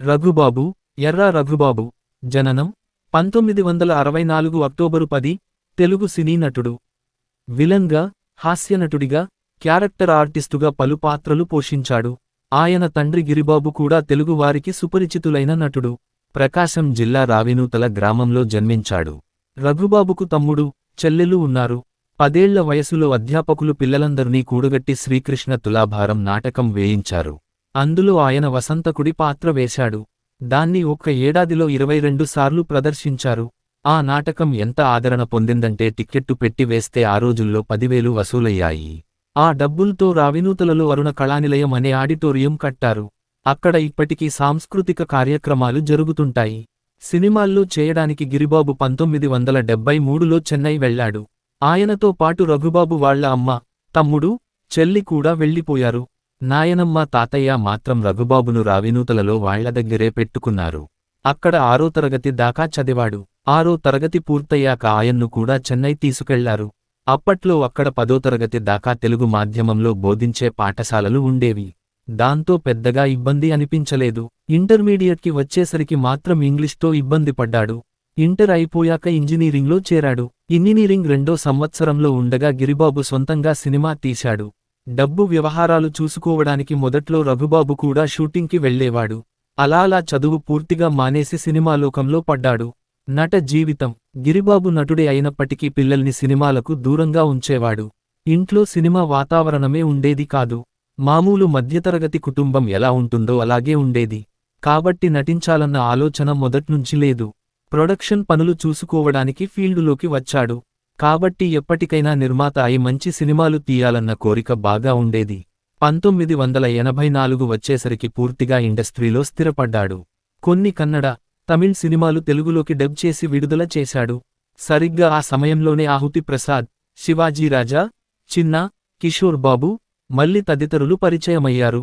రఘుబాబు ఎర్ర రఘుబాబు జననం పంతొమ్మిది వందల అరవై నాలుగు అక్టోబరు పది తెలుగు సినీ నటుడు. విలన్గా హాస్యనటుడిగా క్యారెక్టర్ ఆర్టిస్టుగా పలు పాత్రలు పోషించాడు. ఆయన తండ్రి గిరిబాబు కూడా తెలుగువారికి సుపరిచితులైన నటుడు. ప్రకాశం జిల్లా రావినూతల గ్రామంలో జన్మించాడు. రఘుబాబుకు తమ్ముడు చెల్లెలు ఉన్నారు. పదేళ్ళ వయసులో అధ్యాపకులు పిల్లలందరినీ కూడగట్టి శ్రీకృష్ణ తులాభారం నాటకం వేయించారు. అందులో ఆయన వసంతకుడి పాత్ర వేశాడు. దాన్ని ఒక్క ఏడాదిలో ఇరవై రెండు సార్లు ప్రదర్శించారు. ఆ నాటకం ఎంత ఆదరణ పొందిందంటే టిక్కెట్టు పెట్టి వేస్తే ఆ రోజుల్లో పదివేలు వసూలయ్యాయి. ఆ డబ్బుల్తో రావినూతలలో అరుణ కళానిలయం అనే ఆడిటోరియం కట్టారు. అక్కడ ఇప్పటికీ సాంస్కృతిక కార్యక్రమాలు జరుగుతుంటాయి. సినిమాల్లో చేయడానికి గిరిబాబు పంతొమ్మిది వందల డెబ్బై మూడులో చెన్నై వెళ్ళాడు ఆయనతో పాటు రఘుబాబు వాళ్ళ అమ్మ తమ్ముడు చెల్లి కూడా వెళ్ళిపోయారు. నాయనమ్మ తాతయ్య మాత్రం రఘుబాబును రావినూతలలో వాళ్ళ దగ్గరే పెట్టుకున్నారు. అక్కడ ఆరో తరగతి దాకా చదివాడు. ఆరో తరగతి పూర్తయ్యాక ఆయన్ను కూడా చెన్నై తీసుకెళ్ళారు. అప్పట్లో అక్కడ పదో తరగతి దాకా తెలుగు మాధ్యమంలో బోధించే పాఠశాలలు ఉండేవి. దాంతో పెద్దగా ఇబ్బంది అనిపించలేదు. ఇంటర్మీడియట్కి వచ్చేసరికి మాత్రం ఇంగ్లీష్తో ఇబ్బంది పడ్డాడు. ఇంటర్ అయిపోయాక ఇంజనీరింగ్లో చేరాడు. ఇంజనీరింగ్ రెండో సంవత్సరంలో ఉండగా గిరిబాబు సొంతంగా సినిమా తీశాడు. డబ్బు వ్యవహారాలు చూసుకోవడానికి మొదట్లో రఘుబాబు కూడా షూటింగ్కి వెళ్ళేవాడు అలా అలా చదువు పూర్తిగా మానేసి సినిమాలోకంలో పడ్డాడు. నట జీవితం. గిరిబాబు నటుడే అయినప్పటికీ పిల్లల్ని సినిమాలకు దూరంగా ఉంచేవాడు. ఇంట్లో సినిమా వాతావరణమే ఉండేది కాదు. మామూలు మధ్యతరగతి కుటుంబం ఎలా ఉంటుందో అలాగే ఉండేది. కాబట్టి నటించాలన్న ఆలోచన మొదట్నుంచి లేదు. ప్రొడక్షన్ పనులు చూసుకోవడానికి ఫీల్డులోకి వచ్చాడు. కాబట్టి ఎప్పటికైనా నిర్మాత అయి మంచి సినిమాలు తీయాలన్న కోరిక బాగా ఉండేది. పంతొమ్మిది వందల ఎనభై నాలుగు వచ్చేసరికి పూర్తిగా ఇండస్ట్రీలో స్థిరపడ్డాడు. కొన్ని కన్నడ తమిళ్ సినిమాలు తెలుగులోకి డబ్ చేసి విడుదల చేశాడు. సరిగ్గా ఆ సమయంలోనే ఆహుతి ప్రసాద్ శివాజీరాజా చిన్న కిషోర్ బాబు మల్లి తదితరులు పరిచయమయ్యారు.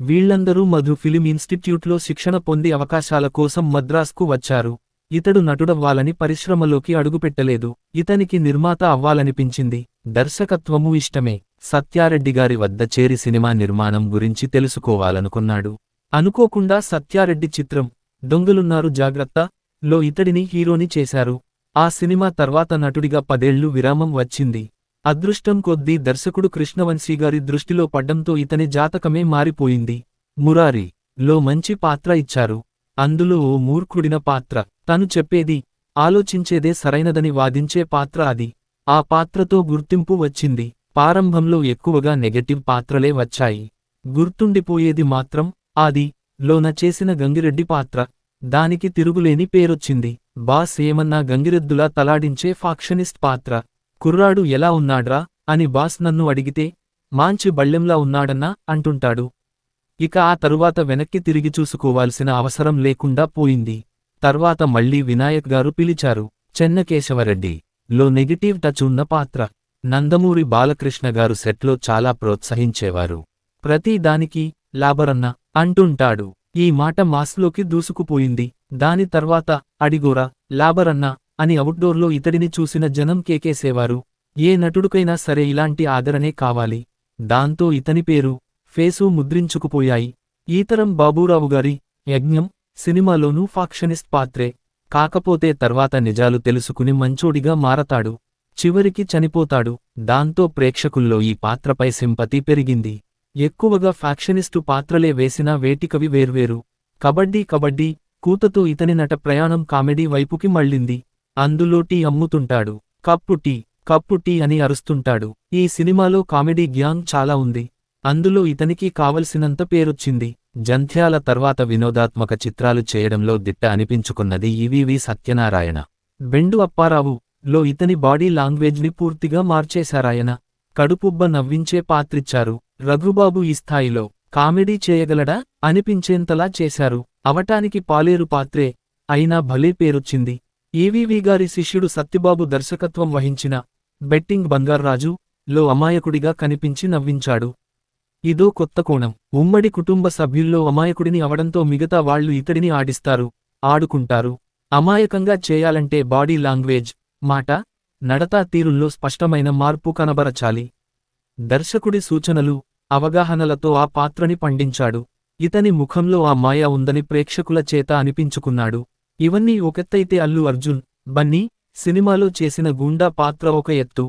వీళ్ళందరూ మధు ఫిలిం ఇన్స్టిట్యూట్లో శిక్షణ పొంది అవకాశాల కోసం మద్రాస్కు వచ్చారు. ఇతడు నటుడవ్వాలని పరిశ్రమలోకి అడుగుపెట్టలేదు. ఇతనికి నిర్మాత అవ్వాలనిపించింది. దర్శకత్వము ఇష్టమే. సత్యారెడ్డిగారి వద్ద చేరి సినిమా నిర్మాణం గురించి తెలుసుకోవాలనుకున్నాడు. అనుకోకుండా సత్యారెడ్డి చిత్రం దొంగలున్నారు జాగ్రత్త లో ఇతడిని హీరోని చేశారు. ఆ సినిమా తర్వాత నటుడిగా పదేళ్ళు విరామం వచ్చింది. అదృష్టం కొద్దీ దర్శకుడు కృష్ణవంశీ గారి దృష్టిలో పడ్డంతో ఇతని జాతకమే మారిపోయింది. మురారి లో మంచి పాత్ర ఇచ్చారు. అందులో ఓ మూర్ఖుడిన పాత్ర. తను చెప్పేది ఆలోచించేదే సరైనదని వాదించే పాత్ర అది. ఆ పాత్రతో గుర్తింపు వచ్చింది. ప్రారంభంలో ఎక్కువగా నెగటివ్ పాత్రలే వచ్చాయి. గుర్తుండిపోయేది మాత్రం ఆది లోన చేసిన గంగిరెడ్డి పాత్ర. దానికి తిరుగులేని పేరొచ్చింది. బాస్ ఏమన్నా గంగిరెద్దులా తలాడించే ఫాక్షనిస్ట్ పాత్ర. కుర్రాడు ఎలా ఉన్నాడ్రా? అని బాస్ నన్ను అడిగితే మాంచి బళ్ళెంలా ఉన్నాడన్నా? అంటుంటాడు. ఇక ఆ తరువాత వెనక్కి తిరిగి చూసుకోవాల్సిన అవసరం లేకుండా పోయింది. తర్వాత మళ్ళీ వినాయక్ గారు పిలిచారు చెన్నకేశవరెడ్డి లో నెగిటివ్ టచ్ ఉన్న పాత్ర. నందమూరి బాలకృష్ణ గారు సెట్లో చాలా ప్రోత్సహించేవారు. ప్రతి దానికి లాబరన్న అంటుంటాడు. ఈ మాట మాస్లోకి దూసుకుపోయింది. దాని తర్వాత అడిగోరా లాబరన్న అని అవుట్డోర్లో ఇతడిని చూసిన జనం కేకేసేవారు. ఏ నటుడికైనా సరే ఇలాంటి ఆదరణే కావాలి. దాంతో ఇతని పేరు ఫేసు ముద్రించుకుపోయాయి. ఈతరం బాబూరావుగారి యజ్ఞం సినిమాలోనూ ఫాక్షనిస్ట్ పాత్రే. కాకపోతే తర్వాత నిజాలు తెలుసుకుని మంచోడిగా మారతాడు. చివరికి చనిపోతాడు. దాంతో ప్రేక్షకుల్లో ఈ పాత్రపై సింపతి పెరిగింది. ఎక్కువగా ఫ్యాక్షనిస్టు పాత్రలే వేసినా వేటికవి వేర్వేరు. కబడ్డీ కబడ్డీ కూతతో ఇతని నట ప్రయాణం కామెడీ వైపుకి మళ్ళింది. అందులో టీ అమ్ముతుంటాడు. కప్పు టీ కప్పు టీ అని అరుస్తుంటాడు. ఈ సినిమాలో కామెడీ గ్యాంగ్ చాలా ఉంది. అందులో ఇతనికి కావలసినంత పేరొచ్చింది. జంధ్యాల తర్వాత వినోదాత్మక చిత్రాలు చేయడంలో దిట్ట అనిపించుకున్నది ఈవీవి సత్యనారాయణ. బెండు అప్పారావు లో ఇతని బాడీ లాంగ్వేజ్ని పూర్తిగా మార్చేశారాయన. కడుపుబ్బ నవ్వించే పాత్రిచ్చారు. రఘుబాబు ఈ స్థాయిలో కామెడీ చేయగలడా? అనిపించేంతలా చేశారు. అవటానికి పాలేరు పాత్రే. అయినా భలే పేరొచ్చింది. ఈవీవి గారి శిష్యుడు సత్యబాబు దర్శకత్వం వహించిన బెట్టింగ్ బంగార్రాజు లో అమాయకుడిగా కనిపించి నవ్వించాడు. ఇదో కొత్త కోణం. ఉమ్మడి కుటుంబ సభ్యుల్లో అమాయకుడిని అవడంతో మిగతా వాళ్ళు ఇతడిని ఆడిస్తారు ఆడుకుంటారు. అమాయకంగా చేయాలంటే బాడీ లాంగ్వేజ్ మాట నడతా తీరుల్లో స్పష్టమైన మార్పు కనబరచాలి. దర్శకుడి సూచనలు అవగాహనలతో ఆ పాత్రని పండించాడు. ఇతని ముఖంలో ఆ మాయ ఉందని ప్రేక్షకుల చేత అనిపించుకున్నాడు. ఇవన్నీ ఒకెత్తైతే అల్లు అర్జున్ బన్నీ సినిమాలో చేసిన గూండా పాత్ర ఒక ఎత్తు.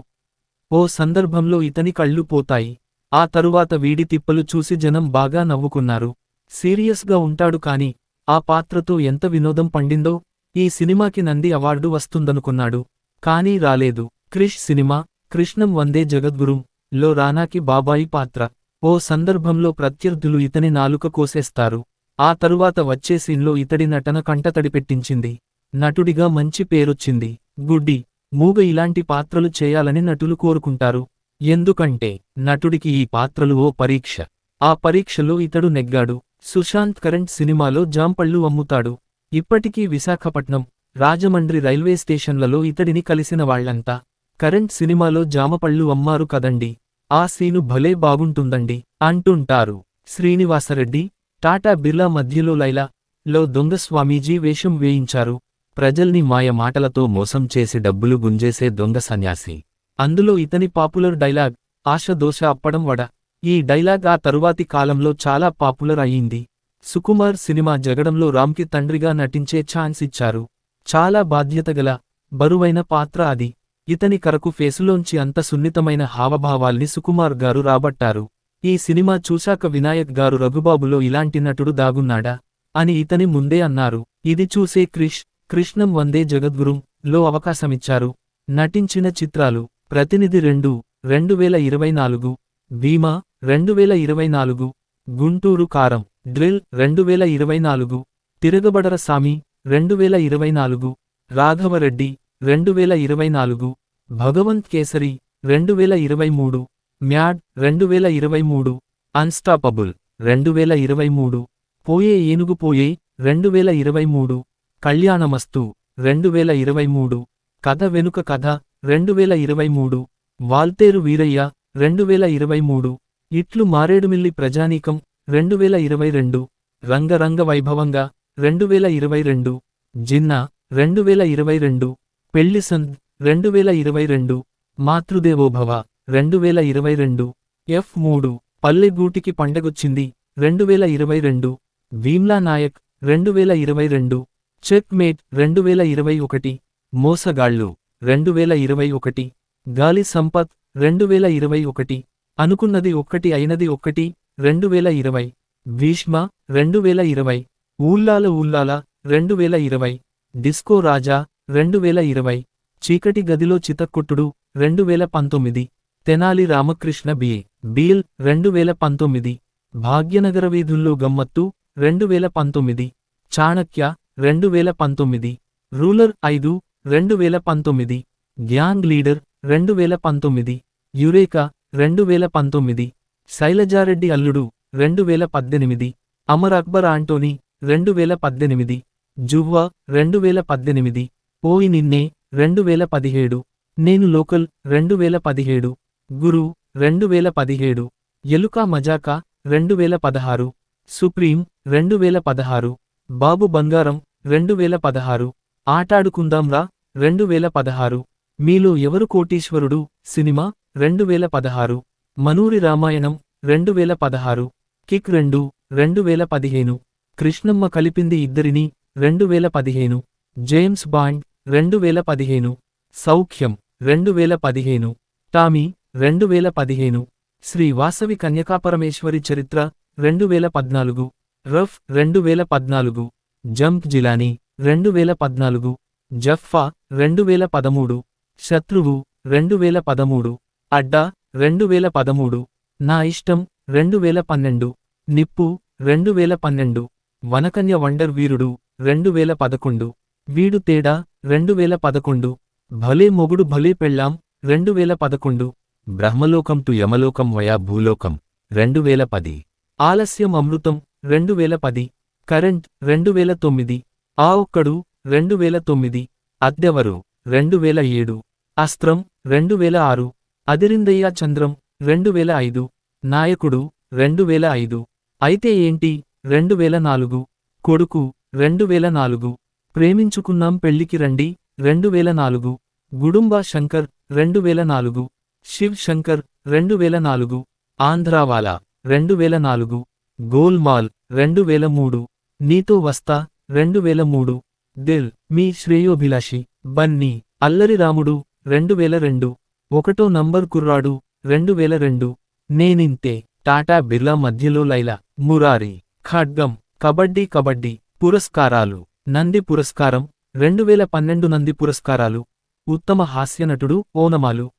ఓ సందర్భంలో ఇతని కళ్ళు పోతాయి. ఆ తరువాత వీడి తిప్పలు చూసి జనం బాగా నవ్వుకున్నారు. సీరియస్గా ఉంటాడు కాని ఆ పాత్రతో ఎంత వినోదం పండిందో ఈ సినిమాకి నంది అవార్డు వస్తుందనుకున్నాడు. కానీ రాలేదు. క్రిష్ సినిమా కృష్ణం వందే జగద్గురుం లో రానాకి బాబాయి పాత్ర. ఓ సందర్భంలో ప్రత్యర్థులు ఇతని నాలుక కోసేస్తారు. ఆ తరువాత వచ్చే సీన్లో ఇతడి నటన కంటతడి పెట్టించింది నటుడిగా మంచి పేరొచ్చింది. గుడ్డి మూగ ఇలాంటి పాత్రలు చేయాలని నటులు కోరుకుంటారు. ఎందుకంటే నటుడికి ఈ పాత్రలు ఓ పరీక్ష. ఆ పరీక్షలో ఇతడు నెగ్గాడు. సుశాంత్ కరెంట్ సినిమాలో జాంపళ్ళు అమ్ముతాడు. ఇప్పటికీ విశాఖపట్నం రాజమండ్రి రైల్వే స్టేషన్లలో ఇతడిని కలిసిన వాళ్ళంతా కరెంట్ సినిమాలో జామపళ్ళు అమ్మారు కదండి. ఆ సీను భలే బాగుంటుందండి అంటుంటారు. శ్రీనివాసరెడ్డి టాటా బిర్లా మధ్యలో లైలా లో దొంగ స్వామీజీ వేషం వేయించారు. ప్రజల్ని మాయ మాటలతో మోసం చేసి డబ్బులు గుంజేసే దొంగ సన్యాసి. అందులో ఇతని పాపులర్ డైలాగ్ ఆశ దోశ అప్పడం వడ. ఈ డైలాగ్ ఆ తరువాతి కాలంలో చాలా పాపులర్ అయ్యింది. సుకుమార్ సినిమా జగడంలో రామ్కి తండ్రిగా నటించే ఛాన్స్ ఇచ్చారు. చాలా బాధ్యతగల బరువైన పాత్ర అది. ఇతని కరకు ఫేసులోంచి అంత సున్నితమైన హావభావాల్ని సుకుమార్ గారు రాబట్టారు. ఈ సినిమా చూశాక వినాయక్ గారు రఘుబాబులో ఇలాంటి నటుడు దాగున్నాడా? అని ఇతని ముందే అన్నారు. ఇది చూసే క్రిష్ కృష్ణం వందే జగద్గురుం లో అవకాశమిచ్చారు. నటించిన చిత్రాలు ప్రతినిధి రెండు రెండు వేల ఇరవై నాలుగు భీమా రెండు వేల ఇరవై నాలుగు గుంటూరు కారం డ్రిల్ రెండు వేల ఇరవై నాలుగు తిరగబడర సామి రెండు వేల ఇరవై నాలుగు రాఘవరెడ్డి రెండు వేల ఇరవై నాలుగు భగవంత్ కేసరి రెండు వేల ఇరవై మూడు మ్యాడ్ రెండు వేల ఇరవై మూడు అన్స్టాపబుల్ రెండు వేల ఇరవై మూడు పోయే ఏనుగు పోయే రెండు వేల ఇరవై మూడు కళ్యాణమస్తు రెండు వేల ఇరవై మూడు కథ వెనుక కథ రెండు వేల ఇరవై మూడు వాల్తేరు వీరయ్య రెండు వేల ఇరవై మూడు ఇట్లు మారేడుమిల్లి ప్రజానీకం రెండు వేల ఇరవై రెండు రంగరంగ వైభవంగా రెండు వేల ఇరవై రెండు జిన్నా రెండు వేల ఇరవై రెండు పెళ్ళిసంద్ రెండువేల రెండు వేల ఇరవై రెండు మాతృదేవోభవ రెండు వేల ఇరవై రెండు ఎఫ్ మూడు పల్లెగూటికి పండగొచ్చింది రెండు వేల ఇరవై రెండు భీమ్లా నాయక్ రెండు వేల ఇరవై రెండు చెక్ మేట్ రెండు వేల ఇరవై ఒకటి మోసగాళ్ళు రెండు వేల ఇరవై ఒకటి గాలి సంపత్ రెండు వేల ఇరవై ఒకటి అనుకున్నది ఒక్కటి అయినది ఒక్కటి రెండు వేల ఇరవై భీష్మ రెండు వేల ఇరవై ఊల్లాల ఊల్లాల రెండు వేల ఇరవై డిస్కో రాజా రెండు వేల ఇరవై చీకటి గదిలో చితక్కుట్టుడు రెండు వేల పంతొమ్మిది తెనాలి రామకృష్ణ బిఏ బీల్ రెండు వేల పంతొమ్మిది భాగ్యనగర వీధుల్లో గమ్మత్తు రెండు వేల పంతొమ్మిది చాణక్య రెండు వేల పంతొమ్మిది రూలర్ ఐదు రెండు వేల పంతొమ్మిది గ్యాంగ్ లీడర్ రెండు వేల పంతొమ్మిది యురేకా రెండు వేల పంతొమ్మిది శైలజారెడ్డి అల్లుడు రెండు వేల పద్దెనిమిది అమర్ అక్బర్ ఆంటోనీ రెండు వేల పద్దెనిమిది జువ్వా రెండు వేల పద్దెనిమిది పోయి నిన్నే రెండు వేల పదిహేడు నేను లోకల్ రెండు వేల పదిహేడు గురు రెండు వేల పదిహేడు ఎలుకా మజాకా రెండు వేల పదహారు సుప్రీం రెండు వేల పదహారు బాబు బంగారం రెండు వేల పదహారు ఆటాడుకుందాంరా రెండు వేల పదహారు మీలో ఎవరు కోటీశ్వరుడు? సినిమా రెండు వేల పదహారు మనూరి రామాయణం రెండు వేల పదహారు కిక్ రెండు రెండు వేల పదిహేను కృష్ణమ్మ కలిపింది ఇద్దరిని రెండు వేల పదిహేను జేమ్స్ బాండ్ రెండు వేల పదిహేను సౌఖ్యం రెండు వేల పదిహేను టామీ రెండు వేల పదిహేను శ్రీ వాసవి కన్యకాపరమేశ్వరి చరిత్ర రెండు వేల పద్నాలుగు రఫ్ రెండు వేల పద్నాలుగు జంప్ జిలానీ. రెండు వేల పద్నాలుగు జఫ్ఫా రెండు వేల పదమూడు శత్రువు రెండు వేల పదమూడు అడ్డా రెండు వేల పదమూడు నా ఇష్టం రెండు వేల పన్నెండు నిప్పు రెండు వేల పన్నెండు వనకన్య వండర్ వీరుడు రెండు వేల పదకొండు వీడు తేడా రెండు వేల పదకొండు భలే మొగుడు భలే పెళ్ళాం రెండు వేల పదకొండు బ్రహ్మలోకం టు యమలోకం వయా భూలోకం రెండు వేల పది ఆలస్యం అమృతం రెండు వేల పది కరెంట్ రెండు వేల తొమ్మిది ఆ ఒక్కడు రెండు వేల తొమ్మిది అద్దెవరు రెండు వేల ఏడు అస్త్రం రెండు వేల ఆరు అదిరిందయ్య చంద్రం రెండు వేల ఐదు నాయకుడు రెండు వేల ఐదు అయితే ఏంటి రెండు వేల నాలుగు కొడుకు రెండు వేల నాలుగు ప్రేమించుకున్నాం పెళ్ళికి రండి రెండు వేల నాలుగు గుడుంబా శంకర్ రెండు వేల నాలుగు శివ్ శంకర్ రెండు వేల నాలుగు ఆంధ్రావాలా రెండు వేల నాలుగు గోల్మాల్ రెండు వేల మూడు నీతో వస్తా రెండు వేల మూడు. దిల్ మీ శ్రేయోభిలాషి. బన్నీ అల్లరి రాముడు. రెండు వేల రెండు. ఒకటో నంబర్ కుర్రాడు. రెండు వేల రెండు. నేనింతే. టాటా బిర్లా మధ్యలో లైలా. మురారి. ఖడ్గం. కబడ్డీ కబడ్డీ. పురస్కారాలు. నంది పురస్కారం. రెండు వేల పన్నెండు నంది పురస్కారాలు. ఉత్తమ హాస్యనటుడు ఓనమాలు.